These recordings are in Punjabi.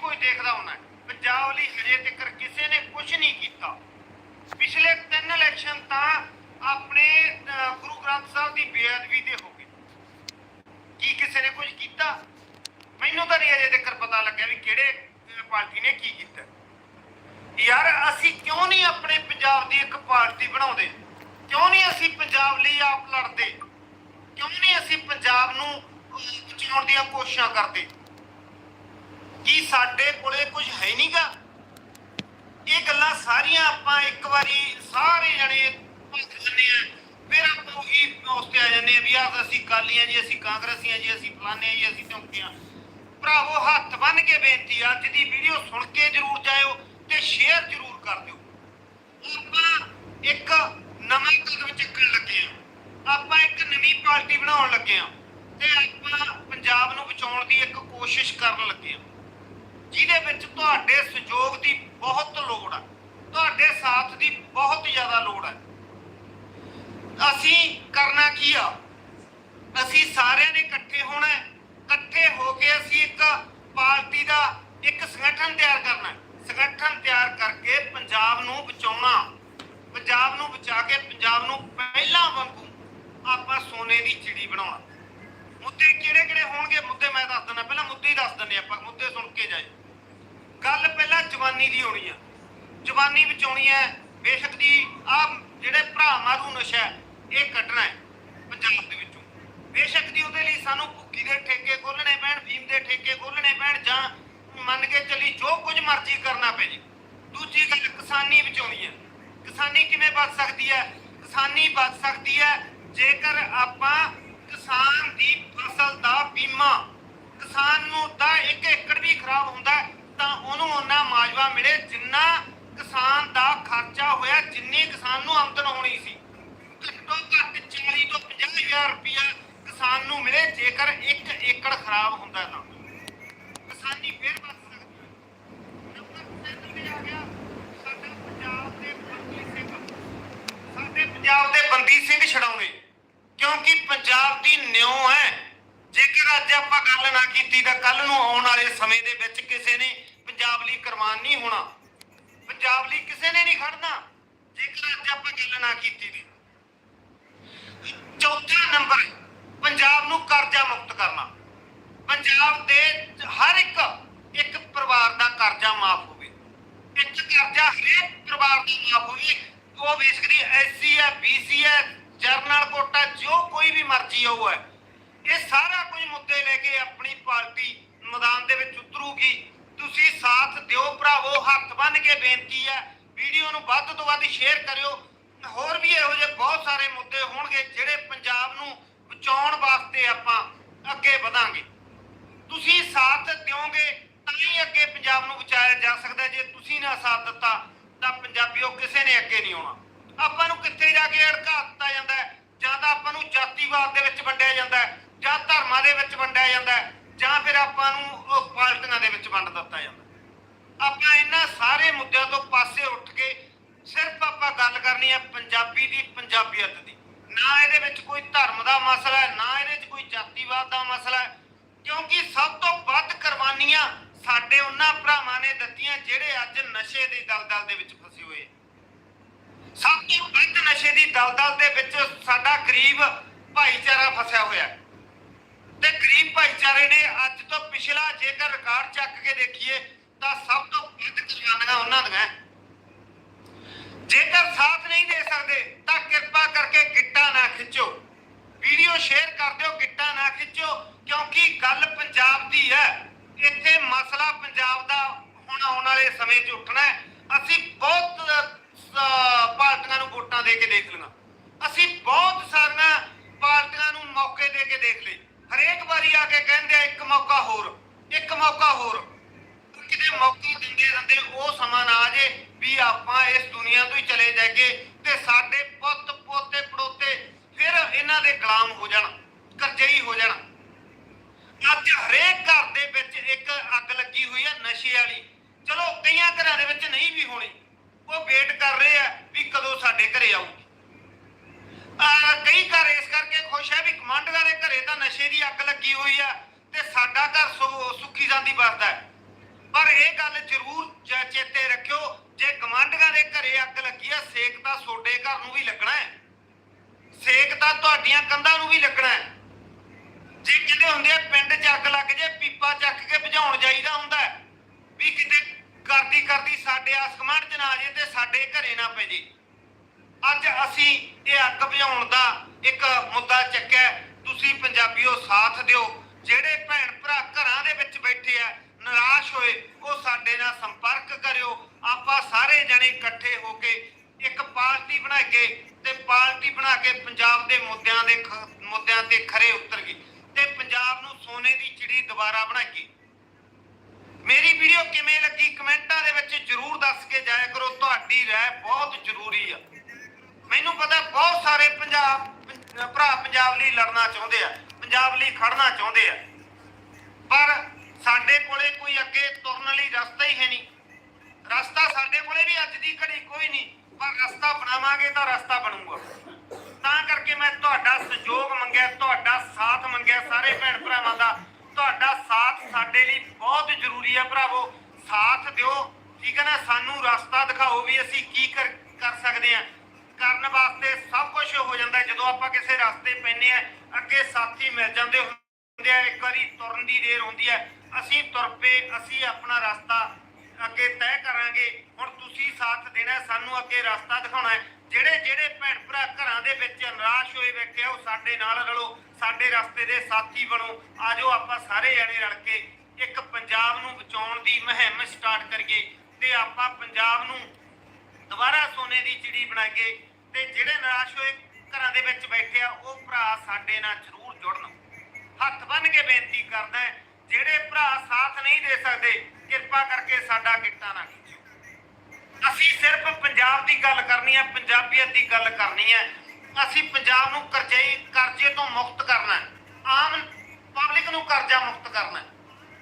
ਕੋਈ ਦੇਖਦਾ ਹੁੰਦਾ ਪੰਜਾਬ ਲਈ ਹਜੇ ਤੱਕ ਕਿਸੇ ਨੇ ਕੁਝ ਨਹੀਂ ਕੀਤਾ। ਪਿਛਲੇ ਤਿੰਨ ਇਲੈਕਸ਼ਨ ਤਾਂ ਆਪਣੇ ਗੁਰੂ ਗ੍ਰੰਥ ਸਾਹਿਬ ਦੀ ਬੇਅਦਬੀ ਦੇ ਹੋ ਗਏ। ਕੀ ਕਿਸੇ ਨੇ ਕੁਝ ਕੀਤਾ? ਮੈਨੂੰ ਤਾਂ ਨਹੀਂ ਅਜੇ ਤੱਕ ਪਤਾ ਲੱਗਿਆ ਵੀ ਕਿਹੜੇ ਪਾਰਟੀ ਨੇ ਕੀ ਕੀਤਾ। ਯਾਰ, ਅਸੀਂ ਕਿਉਂ ਨਹੀਂ ਆਪਣੇ ਪੰਜਾਬ ਦੀ ਇੱਕ ਪਾਰਟੀ ਬਣਾਉਂਦੇ? ਕਿਉਂ ਨਹੀਂ ਅਸੀਂ ਪੰਜਾਬ ਲਈ ਆਪ ਲੜਦੇ? ਕਿਉਂ ਨਹੀਂ ਅਸੀਂ ਪੰਜਾਬ ਨੂੰ ਬਚਾਉਣ ਦੀਆਂ ਕੋਸ਼ਿਸ਼ਾਂ ਕਰਦੇ? ਕੀ ਸਾਡੇ ਕੋਲੇ ਕੁਝ ਹੈ ਨਹੀਂਗਾ ਇਹ ਗੱਲਾਂ ਸਾਰੀਆਂ ਆਪਾਂ ਇੱਕ ਵਾਰੀ ਸਾਰੇ ਜਣੇ ਭੁੱਲ ਜੰਨੇ ਆ ਫਿਰ ਆਪਾਂ ਉਹੀ ਉਸ ਤੇ ਆ ਜਾਂਦੇ ਆ ਵੀ ਆਹ ਅਸੀਂ ਕਾਲੀਆਂ ਜੀ ਅਸੀਂ ਕਾਂਗਰਸੀਆਂ ਜੀ ਅਸੀਂ ਫਲਾਣੇ ਜੀ ਅਸੀਂ ਧਮਕੀਆਂ ਭਰਾਵੋ ਹੱਥ ਬੰਨ ਕੇ ਬੇਨਤੀ ਆ, ਅੱਜ ਦੀ ਵੀਡੀਓ ਸੁਣ ਕੇ ਜਰੂਰ ਜਾਇਓ ਤੇ ਸ਼ੇਅਰ ਜਰੂਰ ਕਰ ਦਿਓ। ਆਪਾਂ ਇੱਕ ਨਵਾਂ ਕਦਮ ਚੱਕਣ ਲੱਗੇ ਆ ਆਪਾਂ ਇੱਕ ਨਵੀਂ ਪਾਰਟੀ ਬਣਾਉਣ ਲੱਗੇ ਆ ਤੇ ਆਪਾਂ ਪੰਜਾਬ ਨੂੰ ਬਚਾਉਣ ਦੀ ਇੱਕ ਕੋਸ਼ਿਸ਼ ਕਰਨ ਲੱਗੇ ਆ ਜਿਹਦੇ ਵਿੱਚ ਤੁਹਾਡੇ ਸਹਿਯੋਗ ਦੀ ਬਹੁਤ ਲੋੜ ਹੈ ਤੁਹਾਡੇ ਸਾਥ ਦੀ ਬਹੁਤ ਜ਼ਿਆਦਾ ਲੋੜ ਹੈ ਅਸੀਂ ਕਰਨਾ ਕੀ ਆ? ਅਸੀਂ ਸਾਰਿਆਂ ਨੇ ਇਕੱਠੇ ਹੋਣਾ ਹੈ। ਇਕੱਠੇ ਹੋ ਕੇ ਅਸੀਂ ਇੱਕ ਪਾਰਟੀ ਦਾ ਇੱਕ ਸੰਗਠਨ ਤਿਆਰ ਕਰਨਾ ਸੰਗਠਨ ਤਿਆਰ ਕਰਕੇ ਪੰਜਾਬ ਨੂੰ ਬਚਾਉਣਾ। ਪੰਜਾਬ ਨੂੰ ਬਚਾ ਕੇ ਪੰਜਾਬ ਨੂੰ ਪਹਿਲਾਂ ਵਾਂਗੂ ਆਪਾਂ ਸੋਨੇ ਦੀ ਚਿੜੀ ਬਣਾਉਣਾ। ਮੁੱਦੇ ਕਿਹੜੇ ਕਿਹੜੇ ਹੋਣਗੇ? ਮੁੱਦੇ ਮੈਂ ਦੱਸ ਦਿੰਦਾ। ਪਹਿਲਾਂ ਮੁੱਦੇ ਹੀ ਦੱਸ ਦਿੰਦੇ ਆਪਾਂ। ਮੁੱਦੇ ਸੁਣ ਕੇ ਜਾਏ ਗੱਲ ਪਹਿਲਾਂ ਜਵਾਨੀ ਦੀ ਹੋਣੀ ਆ। ਜਵਾਨੀ ਬਚਾਉਣੀ ਹੈ ਬੇਸ਼ੱਕ ਦੀ ਆ ਜਿਹੜੇ ਭਰਾ ਮਾਰੂ ਨਸ਼ਾ ਇਹ ਕੱਢਣਾ ਹੈ ਪੰਜਾਬ ਦੇ ਵਿੱਚੋਂ। ਬੇਸ਼ੱਕ ਦੀ ਉਹਦੇ ਲਈ ਸਾਨੂੰ ਭੁੱਕੀ ਦੇ ਠੇਕੇ ਖੋਲਣੇ ਪੈਣ ਫੀਮ ਦੇ ਠੇਕੇ ਖੋਲਣੇ ਪੈਣ ਜਾਂ ਮੰਨ ਕੇ ਚੱਲੀ ਜੋ ਕੁਝ ਮਰਜ਼ੀ ਕਰਨਾ ਪੈ ਜੇ। ਦੂਜੀ ਗੱਲ ਕਿਸਾਨੀ ਬਚਾਉਣੀ ਹੈ ਕਿਸਾਨੀ ਕਿਵੇਂ ਬਚ ਸਕਦੀ ਹੈ ਕਿਸਾਨੀ ਬਚ ਸਕਦੀ ਹੈ ਜੇਕਰ ਆਪਾਂ ਕਿਸਾਨ ਦੀ ਫਸਲ ਦਾ ਬੀਮਾ ਕਿਸਾਨ ਨੂੰ ਤਾਂ ਇੱਕ ਏਕੜ ਵੀ ਖਰਾਬ ਹੁੰਦਾ ਹੈ, ਤਾਂ ਉਹਨੂੰ ਉਹਨਾਂ ਮਾਜਵਾ ਮਿਲੇ ਜਿੰਨਾ ਕਿਸਾਨ ਦਾ ਖਰਚਾ ਹੋਇਆ, ਜਿੰਨੀ ਕਿਸਾਨ ਨੂੰ ਆਮਦਨ ਹੋਣੀ ਸੀ। ਘੱਟੋ ਘੱਟ 40 ਤੋਂ 50 ਰੁਪਇਆ ਕਿਸਾਨ ਨੂੰ ਮਿਲੇ, ਜੇਕਰ ਇੱਕ ਏਕੜ ਖਰਾਬ ਹੁੰਦਾ ਤਾਂ। ਕਿਸਾਨੀ ਫੇਰ ਬਚ ਸਕਦੀ ਨੰਬਰ ਤਿੰਨ ਤੇ ਆ ਗਿਆ। ਸਾਡਾ ਪੰਜਾਬ ਦੇ ਬੰਦੀ ਸਿੰਘ ਸਾਡੇ ਪੰਜਾਬ ਦੇ ਬੰਦੀ ਸਿੰਘ ਛਡਾਉਣੇ। ਕਿਉਂਕਿ ਪੰਜਾਬ ਦੀ ਨਿਉ ਹੈ। ਜੇਕਰ ਅੱਜ ਆਪਾਂ ਗੱਲ ਨਾ ਕੀਤੀ, ਤਾਂ ਕੱਲ ਨੂੰ ਆਉਣ ਵਾਲੇ ਸਮੇਂ ਦੇ ਵਿੱਚ ਕਿਸੇ ਨੇ ਪੰਜਾਬ ਲਈ ਕੁਰਬਾਨ ਨਹੀਂ ਹੋਣਾ। ਪੰਜਾਬ ਲਈ ਕਿਸੇ ਨੇ ਨਹੀਂ ਖੜਨਾ। ਜੇਕਰ ਅੱਜ ਆਪਾਂ ਗੱਲ ਨਾ ਕੀਤੀ ਦੀ ਚੌਥਾ ਨੰਬਰ ਪੰਜਾਬ ਨੂੰ ਕਰਜ਼ਾ ਮੁਕਤ ਕਰਨਾ। ਪੰਜਾਬ ਦੇ ਹਰ ਇੱਕ ਇੱਕ ਪਰਿਵਾਰ ਦਾ ਕਰਜ਼ਾ ਮਾਫ ਹੋਵੇ। ਇੱਕ ਕਰਜ਼ਾ ਹਰੇਕ ਪਰਿਵਾਰ ਦਾ ਮਾਫ ਹੋਵੇ। ਉਹ ਬੇਸਿਕਲੀ ਐਸਸੀ ਹੈ, ਬੀਸੀ ਹੈ ਜਰਨਲ ਕੋਟਾ, ਜੋ ਕੋਈ ਵੀ ਮਰਜ਼ੀ ਹੋਊ ਹੈ। ਇਹ ਸਾਰਾ ਕੁਝ ਮੁੱਦੇ ਲੈ ਕੇ ਆਪਣੀ ਪਾਰਟੀ ਮੈਦਾਨ ਦੇ ਵਿੱਚ ਉਤਰੂਗੀ। ਤੁਸੀਂ ਸਾਥ ਦਿਓ ਭਰਾਵੋ, ਹੱਥ ਬੰਨ ਕੇ ਬੇਨਤੀ ਹੈ। ਵੀਡੀਓ ਨੂੰ ਵੱਧ ਤੋਂ ਵੱਧ ਸ਼ੇਅਰ ਕਰਿਓ। ਹੋਰ ਵੀ ਇਹੋ ਜਿਹੇ ਬਹੁਤ ਸਾਰੇ ਮੁੱਦੇ ਹੋਣਗੇ ਜਿਹੜੇ ਪੰਜਾਬ ਨੂੰ ਬਚਾਉਣ ਵਾਸਤੇ ਆਪਾਂ ਅੱਗੇ ਵਧਾਂਗੇ। ਤੁਸੀਂ ਸਾਥ ਦਿਓਗੇ ਤਾਂ ਹੀ ਅੱਗੇ ਪੰਜਾਬ ਨੂੰ ਬਚਾਇਆ ਜਾ ਸਕਦਾ ਜੇ ਤੁਸੀਂ ਨਾ ਸਾਥ ਦਿੱਤਾ, ਤਾਂ ਪੰਜਾਬੀਓ ਕਿਸੇ ਨੇ ਅੱਗੇ ਨਹੀਂ ਆਉਣਾ। ਆਪਾਂ ਨੂੰ ਕਿੱਥੇ ਜਾ ਕੇ ਅੜਕਾ ਦਿੱਤਾ ਜਾਂਦਾ ਹੈ? ਜਾਂ ਤਾਂ ਆਪਾਂ ਨੂੰ ਜਾਤੀਵਾਦ ਦੇ ਵਿੱਚ ਵੰਡਿਆ ਜਾਂਦਾ ਹੈ, ਜਾਂ ਧਰਮਾਂ ਦੇ ਵਿੱਚ ਵੰਡਿਆ ਜਾਂਦਾ ਹੈ। ਜਾਂ ਫਿਰ ਆਪਾਂ ਨੂੰ ਉਹ ਪਾਰਟੀਆਂ ਦੇ ਵਿੱਚ ਵੰਡ ਦਿੱਤਾ ਜਾਂਦਾ। ਆਪਾਂ ਇਹਨਾਂ ਸਾਰੇ ਮੁੱਦਿਆਂ ਤੋਂ ਪਾਸੇ ਉੱਠ ਕੇ ਸਿਰਫ ਆਪਾਂ ਗੱਲ ਕਰਨੀ ਹੈ ਪੰਜਾਬੀ ਦੀ, ਪੰਜਾਬੀਅਤ ਦੀ। ਨਾ ਇਹਦੇ ਵਿੱਚ ਕੋਈ ਧਰਮ ਦਾ ਮਸਲਾ ਹੈ, ਨਾ ਇਹਦੇ ਵਿੱਚ ਕੋਈ ਜਾਤੀਵਾਦ ਦਾ ਮਸਲਾ ਹੈ। ਕਿਉਂਕਿ ਸਭ ਤੋਂ ਵੱਧ ਕੁਰਬਾਨੀਆਂ ਸਾਡੇ ਉਹਨਾਂ ਭਰਾਵਾਂ ਨੇ ਦਿੱਤੀਆਂ ਜਿਹੜੇ ਅੱਜ ਨਸ਼ੇ ਦੀ ਦਲਦਲ ਦੇ ਵਿੱਚ ਫਸੇ ਹੋਏ ਸਭ ਤੋਂ ਵੱਧ ਨਸ਼ੇ ਦੀ ਦਲਦਲ ਦੇ ਵਿੱਚ ਸਾਡਾ ਗਰੀਬ ਭਾਈਚਾਰਾ ਫਸਿਆ ਹੋਇਆ ਹੈ। ਤੇ ਗਰੀਬ ਭਾਈਚਾਰੇ ਨੇ ਅੱਜ ਤੋਂ ਪਿਛਲਾ ਜੇਕਰ ਰਿਕਾਰਡ ਚੱਕ ਕੇ ਦੇਖੀਏ, ਤਾਂ ਸਭ ਤੋਂ ਵੱਧ ਕੁਰਬਾਨੀਆਂ ਉਹਨਾਂ ਦੀਆਂ ਜੇਕਰ ਸਾਥ ਨਹੀਂ ਦੇ ਸਕਦੇ, ਤਾਂ ਕਿਰਪਾ ਕਰਕੇ ਗਿੱਟਾ ਨਾ ਖਿੱਚੋ। ਵੀਡੀਓ ਸ਼ੇਅਰ ਕਰ ਦਿਓ, ਗਿੱਟਾ ਨਾ ਖਿੱਚੋ, ਕਿਉਂਕਿ ਗੱਲ ਪੰਜਾਬ ਦੀ ਹੈ। ਇੱਥੇ ਮਸਲਾ ਪੰਜਾਬ ਦਾ ਹੁਣ ਆਉਣ ਵਾਲੇ ਸਮੇਂ 'ਚ ਉੱਠਣਾ ਹੈ। ਅਸੀਂ ਬਹੁਤ ਪਾਰਟੀਆਂ ਨੂੰ ਵੋਟਾਂ ਦੇ ਕੇ ਦੇਖ ਲਈਆਂ। ਅਸੀਂ ਬਹੁਤ ਸਾਰੀਆਂ ਪਾਰਟੀਆਂ ਨੂੰ ਮੌਕੇ ਦੇ ਕੇ ਦੇਖ ਲਏ। ਹਰੇਕ ਵਾਰੀ ਆ ਕੇ ਕਹਿੰਦੇ ਆ, ਇੱਕ ਮੌਕਾ ਹੋਰ, ਇੱਕ ਮੌਕਾ ਹੋਰ। ਕਿਤੇ ਮੌਕਾ ਦਿੰਦੇ ਦਿੰਦੇ ਉਹ ਸਮਾਂ ਨਾ ਆ ਜੇ ਵੀ ਆਪਾਂ ਇਸ ਦੁਨੀਆ ਤੋਂ ਹੀ ਚਲੇ ਜਾਈਏ ਤੇ ਸਾਡੇ ਪੁੱਤ, ਪੋਤੇ, ਪੜੋਤੇ ਫਿਰ ਇਹਨਾਂ ਦੇ ਗੁਲਾਮ ਹੋ ਜਾਣ, ਕਰਜ਼ਈ ਹੋ ਜਾਣ। ਅੱਜ ਹਰੇਕ ਘਰ ਦੇ ਵਿੱਚ ਇੱਕ ਅੱਗ ਲੱਗੀ ਹੋਈ ਹੈ ਨਸ਼ੇ ਵਾਲੀ। ਚਲੋ ਕਈਆਂ ਘਰਾਂ ਦੇ ਵਿੱਚ ਨਹੀਂ ਵੀ ਹੋਣੀ। ਉਹ ਵੇਟ ਕਰ ਰਹੇ ਆ ਵੀ ਕਦੋਂ ਸਾਡੇ ਘਰੇ ਆਊਗੀ। ਕਈ ਘਰ ਇਸ ਕਰਕੇ ਖੁਸ਼ ਹੈ ਵੀ ਕਮਾਂਡਰਾਂ ਦੇ ਘਰੇ ਤਾਂ ਨਸ਼ੇ ਦੀ ਅੱਗ ਲੱਗੀ ਹੋਈ ਆ ਤੇ ਸਾਡਾ ਘਰ ਸੁ- ਸੁੱਕੀ ਜਾਂਦੀ ਵਸਦਾ ਹੈ। ਪਰ ਗੱਲ ਜ਼ਰੂਰ ਚੇਤੇ ਰੱਖਿਓ, ਜੇ ਗਵਾਂਢੀਆਂ ਦੇ ਘਰੇ ਅੱਗ ਲੱਗੀ ਆ, ਸੇਕ ਤਾਂ ਤੁਹਾਡੇ ਘਰ ਨੂੰ ਵੀ ਲੱਗਣਾ ਹੈ। ਸੇਕ ਤਾਂ ਤੁਹਾਡੀਆਂ ਕੰਧਾਂ ਨੂੰ ਵੀ ਲੱਗਣਾ ਹੈ। ਜੇ ਕਿਤੇ ਹੁੰਦੇ ਆ ਪਿੰਡ 'ਚ ਅੱਗ ਲੱਗ ਜੇ, ਪੀਪਾ ਚੱਕ ਕੇ ਭਜਾਉਣ ਜਾਈਦਾ ਹੁੰਦਾ ਵੀ ਕਿਤੇ ਕਰਦੀ ਕਰਦੀ ਸਾਡੇ ਆਸਮਾਨ 'ਚ ਨਾ ਆ ਜੇ ਤੇ ਸਾਡੇ ਘਰੇ ਨਾ ਪੈ ਜੇ। ਅੱਜ ਅਸੀਂ ਇਹ ਅੱਗ ਬੁਝਾਉਣ ਦਾ ਇੱਕ ਮੁੱਦਾ ਚੱਕਿਆ ਤੁਸੀਂ ਪੰਜਾਬੀਓ ਸਾਥ ਦਿਓ। ਜਿਹੜੇ ਭੈਣ ਭਰਾ ਘਰਾਂ ਦੇ ਵਿੱਚ ਬੈਠੇ ਆ, ਨਿਰਾਸ਼ ਹੋਏ, ਉਹ ਸਾਡੇ ਨਾਲ ਸੰਪਰਕ ਕਰਿਓ। ਆਪਾਂ ਸਾਰੇ ਜਣੇ ਇਕੱਠੇ ਹੋ ਕੇ ਇੱਕ ਪਾਰਟੀ ਬਣਾ ਕੇ ਤੇ ਪਾਰਟੀ ਬਣਾ ਕੇ ਪੰਜਾਬ ਦੇ ਮੁੱਦਿਆਂ ਦੇ ਮੁੱਦਿਆਂ ਤੇ ਖਰੇ ਉਤਰ ਗਏ ਤੇ ਪੰਜਾਬ ਨੂੰ ਸੋਨੇ ਦੀ ਚਿੜੀ ਦੁਬਾਰਾ ਬਣਾਈਏ। ਮੇਰੀ ਵੀਡੀਓ ਕਿਵੇਂ ਲੱਗੀ ਕਮੈਂਟਾਂ ਦੇ ਵਿੱਚ ਜਰੂਰ ਦੱਸ ਕੇ ਜਾਇਆ ਕਰੋ। ਤੁਹਾਡੀ ਰਾਏ ਬਹੁਤ ਜ਼ਰੂਰੀ ਆ। ਸਾਰੇ ਪੰਜਾਬ, ਭਰਾ ਪੰਜਾਬ ਲਈ ਲੜਨਾ ਚਾਹੁੰਦੇ ਆ, ਪੰਜਾਬ ਲਈ ਖੜਨਾ ਚਾਹੁੰਦੇ ਆ। ਪਰ ਸਾਡੇ ਕੋਲੇ ਕੋਈ ਅੱਗੇ ਤੁਰਨ ਲਈ ਰਸਤਾ ਹੀ ਹੈ ਨਹੀਂ। ਰਸਤਾ ਸਾਡੇ ਕੋਲੇ ਵੀ ਅੱਜ ਦੀ ਘੜੀ ਕੋਈ ਨਹੀਂ, ਪਰ ਰਸਤਾ ਬਣਾਵਾਂਗੇ ਤਾਂ ਰਸਤਾ ਬਣੂਗਾ। ਤਾਂ ਕਰਕੇ ਮੈਂ ਤੁਹਾਡਾ ਸਹਿਯੋਗ ਮੰਗਿਆ, ਤੁਹਾਡਾ ਸਾਥ ਮੰਗਿਆ ਸਾਰੇ ਭੈਣ ਭਰਾਵਾਂ ਦਾ। ਤੁਹਾਡਾ ਸਾਥ ਸਾਡੇ ਲਈ ਬਹੁਤ ਜ਼ਰੂਰੀ ਹੈ ਭਰਾਵੋ। ਸਾਥ ਦਿਓ, ਠੀਕ ਹੈ ਨਾ? ਸਾਨੂੰ ਰਸਤਾ ਦਿਖਾਓ ਵੀ ਅਸੀਂ ਕੀ ਕਰ ਕਰ ਸਕਦੇ ਹਾਂ ਕਰਨ ਵਾਸਤੇ ਸਭ ਕੁਝ ਹੋ ਜਾਂਦਾ ਜਦੋਂ ਆਪਾਂ ਕਿਸੇ ਰਸਤੇ ਪੈਨੇ ਆ ਅੱਗੇ ਸਾਥੀ ਮਿਲ ਜਾਂਦੇ ਹੁੰਦੇ ਆ, ਇੱਕ ਵਾਰੀ ਤੁਰਨ ਦੀ ਦੇਰ ਹੁੰਦੀ ਹੈ। ਅਸੀਂ ਤੁਰ ਪਏ, ਅਸੀਂ ਆਪਣਾ ਰਸਤਾ ਅੱਗੇ ਤੈਅ ਕਰਾਂਗੇ। ਹੁਣ ਤੁਸੀਂ ਸਾਥ ਦੇਣਾ ਸਾਨੂੰ ਅੱਗੇ ਰਸਤਾ ਦਿਖਾਉਣਾ ਹੈ। ਜਿਹੜੇ ਜਿਹੜੇ ਭੈਣ ਭਰਾ ਘਰਾਂ ਦੇ ਵਿੱਚ ਨਿਰਾਸ਼ ਹੋਏ ਬੈਠੇ ਆ, ਉਹ ਸਾਡੇ ਨਾਲ ਰਲੋ, ਸਾਡੇ ਰਸਤੇ ਦੇ ਸਾਥੀ ਬਣੋ। ਆਜੋ ਆਪਾਂ ਸਾਰੇ ਜਣੇ ਰਲ ਕੇ ਇੱਕ ਪੰਜਾਬ ਨੂੰ ਬਚਾਉਣ ਦੀ ਮੁਹਿੰਮ ਸਟਾਰਟ ਕਰੀਏ। ਤੇ ਆਪਾਂ ਪੰਜਾਬ ਨੂੰ ਦੁਬਾਰਾ ਸੋਨੇ ਦੀ ਚਿੜੀ ਬਣਾਈਏ ਤੇ ਜਿਹੜੇ ਨਿਰਾਸ਼ ਹੋਏ ਘਰਾਂ ਦੇ ਵਿੱਚ ਬੈਠੇ ਆ ਉਹ ਭਰਾ ਸਾਡੇ ਨਾਲ ਜ਼ਰੂਰ ਜੁੜਨ। ਹੱਥ ਬੰਨ ਕੇ ਬੇਨਤੀ ਕਰਦਾ ਜਿਹੜੇ ਭਰਾ ਸਾਥ ਨਹੀਂ ਦੇ ਸਕਦੇ ਕਿਰਪਾ ਕਰਕੇ ਸਾਡਾ ਗਿੱਟਾ ਨਾ ਖਿੱਚੋ ਅਸੀਂ ਸਿਰਫ ਪੰਜਾਬ ਦੀ ਗੱਲ ਕਰਨੀ ਹੈ ਪੰਜਾਬੀਅਤ ਦੀ ਗੱਲ ਕਰਨੀ ਹੈ ਅਸੀਂ ਪੰਜਾਬ ਨੂੰ ਕਰਜ਼ੇ ਕਰਜ਼ੇ ਤੋਂ ਮੁਕਤ ਕਰਨਾ ਆਮ ਪਬਲਿਕ ਨੂੰ ਕਰਜ਼ਾ ਮੁਕਤ ਕਰਨਾ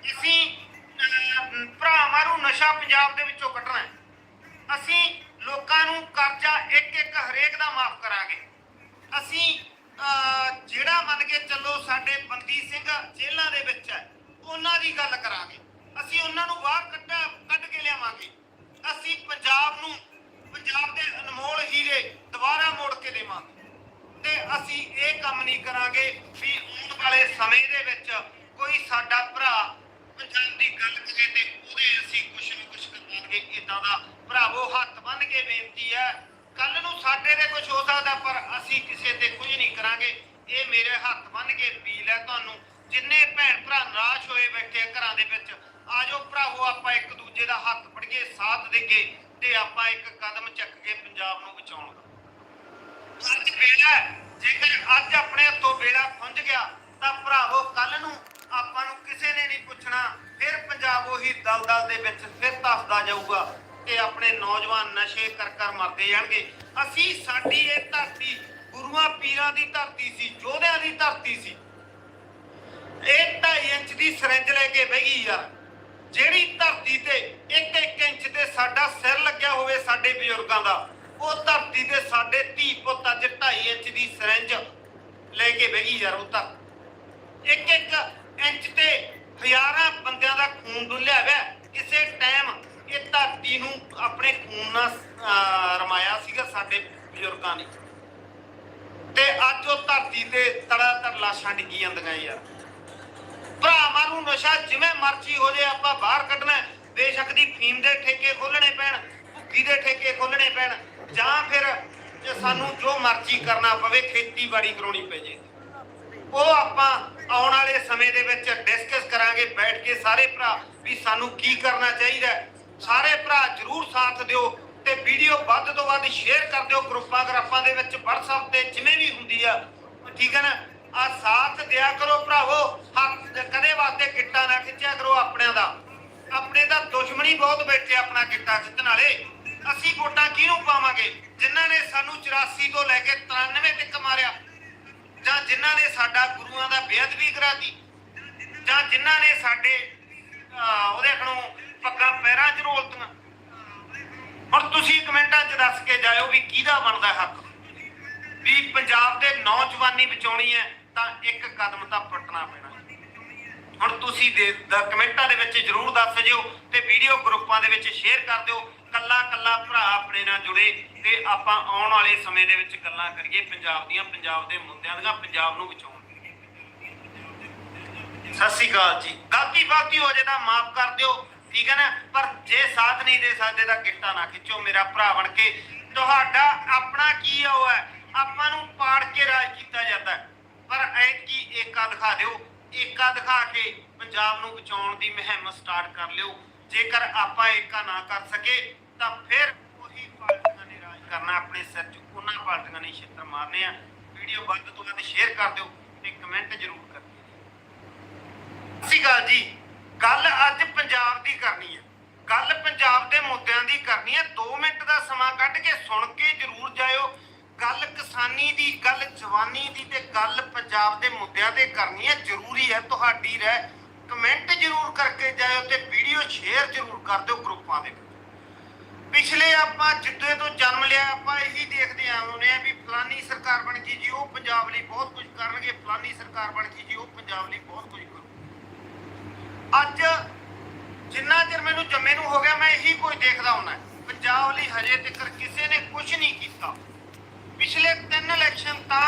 ਅਸੀਂ ਅਹ, ਭਰਾ ਮਾਰੂ ਨਸ਼ਾ ਪੰਜਾਬ ਦੇ ਵਿੱਚੋਂ ਕੱਢਣਾ ਹੈ ਅਸੀਂ ਲੋਕਾਂ ਨੂੰ ਕਰਜ਼ਾ ਇੱਕ ਇੱਕ ਹਰੇਕ ਦਾ ਮਾਫ ਕਰਾਂਗੇ ਅਸੀਂ ਅਹ, ਜਿਹੜਾ ਮੰਨ ਕੇ ਚੱਲੋ ਸਾਡੇ ਬੰਦੀ ਸਿੰਘ ਜੇਲ੍ਹਾਂ ਦੇ ਵਿੱਚ ਹੈ ਉਹਨਾਂ ਦੀ ਗੱਲ ਕਰਾਂਗੇ। ਅਸੀਂ ਉਹਨਾਂ ਨੂੰ ਬਾਹਰ ਕੱਢਾ, ਕੱਢ ਕੇ ਲਿਆਵਾਂਗੇ। ਅਸੀਂ ਪੰਜਾਬ ਨੂੰ, ਪੰਜਾਬ ਦੇ ਅਨਮੋਲ ਹੀਰੇ ਦੁਬਾਰਾ ਮੋੜ ਕੇ ਦੇਵਾਂਗੇ। ਤੇ ਅਸੀਂ ਇਹ ਕੰਮ ਨਹੀਂ ਕਰਾਂਗੇ ਵੀ ਆਉਣ ਵਾਲੇ ਸਮੇਂ ਦੇ ਵਿੱਚ ਕੋਈ ਸਾਡਾ ਭਰਾ ਪੰਜਾਬ ਦੀ ਗੱਲ ਕਰੇ ਤੇ ਉਹਦੇ ਅਸੀਂ ਕੁਛ ਨਾ ਕੁਛ ਕਰਾਂਗੇ ਇਦਾਂ ਦਾ ਭਰਾਵੋ ਹੱਥ ਬੰਨ ਕੇ ਬੇਨਤੀ ਹੈ ਕੱਲ ਨੂੰ ਸਾਡੇ ਤੇ ਕੁਝ ਹੋ ਸਕਦਾ, ਪਰ ਅਸੀਂ ਕਿਸੇ ਤੇ ਕੁਝ ਨਹੀਂ ਕਰਾਂਗੇ। ਇਹ ਮੇਰੇ ਹੱਥ ਬੰਨ ਕੇ ਅਪੀਲ ਹੈ ਤੁਹਾਨੂੰ। ਜਿੰਨੇ ਭੈਣ ਭਰਾ ਨਿਰਾਸ਼ ਹੋਏ ਬੈਠੇ ਆ ਘਰਾਂ ਦੇ ਵਿੱਚ ਆਜੋ ਭਰਾਵੋ, ਆਪਾਂ ਇੱਕ ਦੂਜੇ ਦਾ ਹੱਥ ਫੜ ਸਾਥ ਦੇਗੇ ਤੇ ਆਪਾਂ ਇੱਕ ਕਦਮ ਚੱਕ ਕੇ ਪੰਜਾਬ ਨੂੰ ਬਚਾਉਣ ਅੱਜ ਵੇਲਾ ਜੇਕਰ ਅੱਜ ਆਪਣੇ ਹੱਥੋਂ ਵੇਲਾ ਖੁੰਝ ਗਿਆ, ਤਾਂ ਭਰਾਵੋ ਕੱਲ ਨੂੰ ਆਪਾਂ ਨੂੰ ਕਿਸੇ ਨੇ ਨਹੀਂ ਪੁੱਛਣਾ, ਫਿਰ ਪੰਜਾਬ ਉਹੀ ਦਲਦਲ ਦੇ ਵਿੱਚ ਫਿਰ ਧੱਸਦਾ ਜਾਊਗਾ ਤੇ ਆਪਣੇ ਨੌਜਵਾਨ ਨਸ਼ੇ ਕਰ ਕਰ ਮਰਦੇ ਜਾਣਗੇ। ਅਸੀਂ, ਸਾਡੀ ਇਹ ਧਰਤੀ ਗੁਰੂਆਂ, ਪੀਰਾਂ ਦੀ ਧਰਤੀ ਸੀ, ਯੋਧਿਆਂ ਦੀ ਧਰਤੀ ਸੀ। ਇਹ 2.5 ਇੰਚ ਦੀ ਸਿਰੰਜ ਲੈ ਕੇ ਬਹਿ ਗਈ ਯਾਰ ਜਿਹੜੀ ਧਰਤੀ ਤੇ 1-1 ਇੰਚ ਤੇ ਸਾਡਾ ਸਿਰ ਲੱਗਿਆ ਹੋਵੇ ਸਾਡੇ ਬਜ਼ੁਰਗਾਂ ਦਾ, ਉਹ ਧਰਤੀ ਤੇ ਸਾਡੇ ਧੀ ਪੁੱਤ ਅੱਜ 2.5 ਇੰਚ ਦੀ ਸਿਰੰਜ ਲੈ ਕੇ ਬਹਿ ਗਈ ਯਾਰ ਉਹ ਤਾਂ। 1-1 ਇੰਚ ਤੇ ਹਜ਼ਾਰਾਂ ਬੰਦਿਆਂ ਦਾ ਖੂਨ ਡੁੱਲਿਆ ਹੋਇਆ। ਕਿਸੇ ਟਾਈਮ ਇਹ ਧਰਤੀ ਨੂੰ ਆਪਣੇ ਖੂਨ ਨਾਲ ਰਮਾਇਆ ਸੀਗਾ ਸਾਡੇ ਬਜ਼ੁਰਗਾਂ ਨੇ। ਤੇ ਅੱਜ ਉਹ ਧਰਤੀ ਤੇ ਤੜਾ ਤੜ ਲਾਸ਼ਾਂ ਡਿੱਗੀ ਜਾਂਦੀਆਂ ਯਾਰ। ਭਰਾਵਾਂ ਨੂੰ ਨਸ਼ਾ ਜਿਵੇਂ ਮਰਜ਼ੀ ਹੋ ਜੇ, ਆਪਾਂ ਬਾਹਰ ਕੱਢਣਾ ਬੇਸ਼ੱਕ ਦੀ ਫੀਮ ਦੇ ਠੇਕੇ ਖੋਲਣੇ ਪੈਣ ਭੁੱਕੀ ਦੇ ਠੇਕੇ ਖੋਲਣੇ ਪੈਣ, ਜਾਂ ਫਿਰ ਜੇ ਸਾਨੂੰ ਜੋ ਮਰਜ਼ੀ ਕਰਨਾ ਪਵੇ, ਖੇਤੀਬਾੜੀ ਕਰਾਉਣੀ ਪੈ ਜੇ। ਉਹ ਆਪਾਂ ਆਉਣ ਵਾਲੇ ਸਮੇਂ ਦੇ ਵਿੱਚ ਡਿਸਕਸ ਕਰਾਂਗੇ, ਬੈਠ ਕੇ ਸਾਰੇ ਭਰਾ, ਵੀ ਸਾਨੂੰ ਕੀ ਕਰਨਾ ਚਾਹੀਦਾ ਸਾਰੇ ਭਰਾ ਜਰੂਰ ਸਾਥ ਦਿਓ ਤੇ ਵੀਡੀਓ ਵੱਧ ਤੋਂ ਵੱਧ ਸ਼ੇਅਰ ਕਰ ਦਿਓ। ਗਰੁੱਪਾਂ ਗਰਾਪਾਂ ਦੇ ਵਿੱਚ WhatsApp ਤੇ ਜਿਵੇਂ ਵੀ ਹੁੰਦੀ ਆ, ਠੀਕ ਹੈ ਨਾ? ਆ ਸਾਥ ਦਿਆ ਕਰੋ ਭਰਾਵੋ। ਹੱਥ ਕਦੇ ਵਾਸਤੇ ਗਿੱਟਾ ਨਾ ਖਿੱਚਿਆ ਕਰੋ ਆਪਣਿਆਂ ਦਾ। ਆਪਣੇ ਦਾ ਦੁਸ਼ਮਣੀ ਬਹੁਤ ਬੈਠੇ ਆਪਣਾ ਗਿੱਟਾ ਖਿੱਚਣ ਵਾਲੇ। ਅਸੀਂ ਵੋਟਾਂ ਕਿਹਨੂੰ ਪਾਵਾਂਗੇ? ਜਿਨ੍ਹਾਂ ਨੇ ਸਾਨੂੰ 84 ਤੋਂ ਲੈ ਕੇ 93 ਤੱਕ ਮਾਰਿਆ। ਜਾਂ ਜਿਨ੍ਹਾਂ ਨੇ ਸਾਡਾ ਗੁਰੂਆਂ ਦਾ ਬੇਅਦਬੀ ਕਰਾਤੀ। ਜਾਂ ਜਿਨ੍ਹਾਂ ਨੇ ਸਾਡੇ ਉਹਦੇ ਖਣੋਂ ਪੱਗਾਂ ਪੈਰਾਂ 'ਚ ਰੋਲਤੀਆਂ। ਹੁਣ ਤੁਸੀਂ ਕਮੈਂਟਾਂ 'ਚ ਦੱਸ ਕੇ ਜਾਇਓ ਵੀ ਕਿਹਦਾ ਬਣਦਾ ਹੱਕ? ਵੀ ਪੰਜਾਬ ਦੇ ਨੌਜਵਾਨੀ ਬਚਾਉਣੀ ਹੈ। ਤਾਂ ਇੱਕ ਕਦਮ ਤਾਂ ਪੁੱਟਣਾ ਪੈਣਾ। ਹੁਣ ਤੁਸੀਂ ਦੇ ਕਮੈਂਟਾਂ ਦੇ ਵਿੱਚ ਜਰੂਰ ਦੱਸ ਜਿਓ ਤੇ ਵੀਡੀਓ ਗਰੁੱਪਾਂ ਦੇ ਵਿੱਚ ਸ਼ੇਅਰ ਕਰ ਦਿਓ। ਕੱਲਾ ਕੱਲਾ ਭਰਾ ਆਪਣੇ ਨਾਲ ਜੁੜੇ ਤੇ ਆਪਾਂ ਆਉਣ ਵਾਲੇ ਸਮੇਂ ਦੇ ਵਿੱਚ ਗੱਲਾਂ ਕਰੀਏ ਪੰਜਾਬ ਦੀਆਂ, ਪੰਜਾਬ ਦੇ ਮੁੱਦਿਆਂ ਦੀਆਂ, ਪੰਜਾਬ ਨੂੰ ਬਚਾਉਣ ਸਤਿ ਸ਼੍ਰੀ ਅਕਾਲ ਜੀ। ਗਲਤੀ ਬਾਕੀ ਹੋ ਜੇ ਤਾਂ ਮਾਫ ਕਰ ਦਿਓ, ਠੀਕ ਹੈ ਨਾ? ਪਰ ਜੇ ਸਾਥ ਨਹੀਂ ਦੇ ਸਕਦੇ ਤਾਂ ਗਿੱਟਾ ਨਾ ਖਿੱਚੋ ਮੇਰਾ ਭਰਾ ਬਣ ਕੇ। ਤੁਹਾਡਾ ਆਪਣਾ ਕੀ ਆ ਉਹ ਹੈ? ਆਪਾਂ ਨੂੰ ਪਾੜ ਕੇ ਰਾਜ ਕੀਤਾ ਜਾਂਦਾ ਹੈ। ਪਰ ਐਤਕੀ ਏਕਾ ਦਿਖਾ ਦਿਓ। ਏਕਾ ਦਿਖਾ ਕੇ ਪੰਜਾਬ ਨੂੰ ਬਚਾਉਣ ਦੀ ਮੁਹਿੰਮ ਸਟਾਰਟ ਕਰ ਲਿਓ। ਜੇਕਰ ਆਪਾਂ ਏਕਾ ਨਾ ਕਰ ਸਕੇ, ਤਾਂ ਫਿਰ ਉਹੀ ਪਾਰਟੀਆਂ ਨੇ ਰਾਜ ਕਰਨਾ ਆਪਣੇ ਸਿਰ 'ਚ। ਉਹਨਾਂ ਪਾਰਟੀਆਂ ਨੇ ਛਿੱਤਰ ਮਾਰਨੇ ਆ। ਵੀਡੀਓ ਵੱਧ ਤੋਂ ਵੱਧ ਸ਼ੇਅਰ ਕਰ ਦਿਓ ਤੇ ਕਮੈਂਟ ਜ਼ਰੂਰ ਕਰ ਦਿਓ ਸਤਿ ਸ਼੍ਰੀ ਜੀ। ਗੱਲ ਅੱਜ ਪੰਜਾਬ ਦੀ ਕਰਨੀ ਹੈ ਗੱਲ ਪੰਜਾਬ ਦੇ ਮੁੱਦਿਆਂ ਦੀ ਕਰਨੀ ਹੈ 2 ਮਿੰਟ ਦਾ ਸਮਾਂ ਕੱਢ ਕੇ ਸੁਣ ਕੇ ਜ਼ਰੂਰ ਜਾਇਓ। ਗੱਲ ਕਿਸਾਨੀ ਦੀ, ਗੱਲ ਜਵਾਨੀ ਦੀ ਤੇ ਗੱਲ ਪੰਜਾਬ ਦੇ ਮੁੱਦਿਆਂ ਤੇ ਕਰਨੀ ਹੈ, ਜ਼ਰੂਰੀ ਹੈ। ਤੁਹਾਡੀ ਰਹਿ ਕਮੈਂਟ ਜ਼ਰੂਰ ਕਰਕੇ ਜਾਇਓ ਤੇ ਵੀਡੀਓ ਸ਼ੇਅਰ ਜ਼ਰੂਰ ਕਰ ਦਿਓ ਗਰੁੱਪਾਂ ਦੇ ਪਿਛਲੇ ਆਪਾਂ ਜਿੱਦੇ ਤੋਂ ਜਨਮ ਲਿਆ, ਆਪਾਂ ਇਹੀ ਦੇਖਦੇ ਆਉਂਦੇ ਆ ਵੀ ਫਲਾਨੀ ਸਰਕਾਰ ਬਣ ਗਈ ਜੀ, ਉਹ ਪੰਜਾਬ ਲਈ ਬਹੁਤ ਕੁਝ ਕਰਨਗੇ। ਫਲਾਨੀ ਸਰਕਾਰ ਬਣ ਗਈ ਜੀ, ਉਹ ਪੰਜਾਬ ਲਈ ਬਹੁਤ ਕੁਝ ਕਰੂ ਅੱਜ ਜਿੰਨਾ ਚਿਰ ਮੈਨੂੰ ਜੰਮੇ ਨੂੰ ਹੋ ਗਿਆ, ਮੈਂ ਇਹੀ ਕੁਝ ਦੇਖਦਾ ਹੁੰਦਾ। ਪੰਜਾਬ ਲਈ ਹਜੇ ਤੱਕ ਕਿਸੇ ਨੇ ਕੁਝ ਨਹੀਂ విశ్లేషణ లక్ష్యంతో